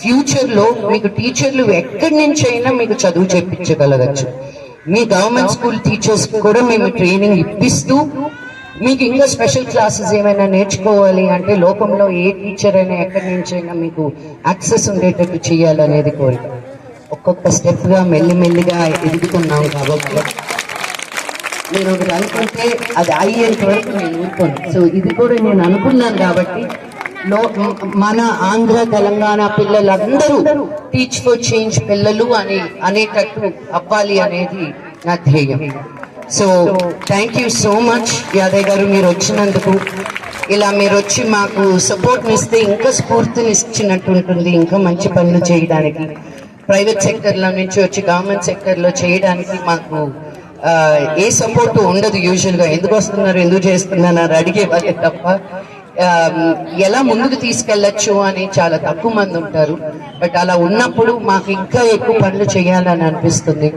ఫ్యూచర్లో మీకు టీచర్లు ఎక్కడి నుంచి అయినా మీకు చదువు చెప్పించగలగచ్చు. మీ గవర్నమెంట్ స్కూల్ టీచర్స్ కూడా మేము ట్రైనింగ్ ఇప్పిస్తూ మీకు ఇంకా స్పెషల్ క్లాసెస్ ఏమైనా నేర్చుకోవాలి అంటే లోకంలో ఏ టీచర్ అయినా ఎక్కడి నుంచి అయినా మీకు యాక్సెస్ ఉండేటట్టు చేయాలనేది కోరిక. ఒక్కొక్క స్టెప్గా మెల్లిమెల్లిగా ఎదుగుతున్నాం కాబట్టి. నేను ఒకటి అనుకుంటే అది అయ్యేంత వరకు నేను ఊరుకోను. సో ఇది కూడా నేను అనుకున్నాను కాబట్టి మన ఆంధ్ర తెలంగాణ పిల్లలందరూ టీచ్ ఫర్ చేంజ్ పిల్లలు అని అనేటట్టు అవ్వాలి అనేది నా ధ్యేయం. So thank you so much Yadayya గారు మీరు వచ్చినందుకు. ఇలా మీరు వచ్చి మాకు సపోర్ట్ని ఇస్తే ఇంకా స్ఫూర్తిని ఇచ్చినట్టు ఉంటుంది ఇంకా మంచి పనులు చేయడానికి. ప్రైవేట్ సెక్టర్లో నుంచి వచ్చి గవర్నమెంట్ సెక్టర్లో చేయడానికి మాకు ఏ సపోర్ట్ ఉండదు యూజువల్గా ఎందుకు వస్తున్నారు ఎందుకు చేస్తున్నారు అడిగే వాళ్ళే తప్ప ఎలా ముందుకు తీసుకెళ్ళొచ్చు అని చాలా తక్కువ మంది ఉంటారు. బట్ అలా ఉన్నప్పుడు మాకు ఇంకా ఎక్కువ పనులు చేయాలని అనిపిస్తుంది.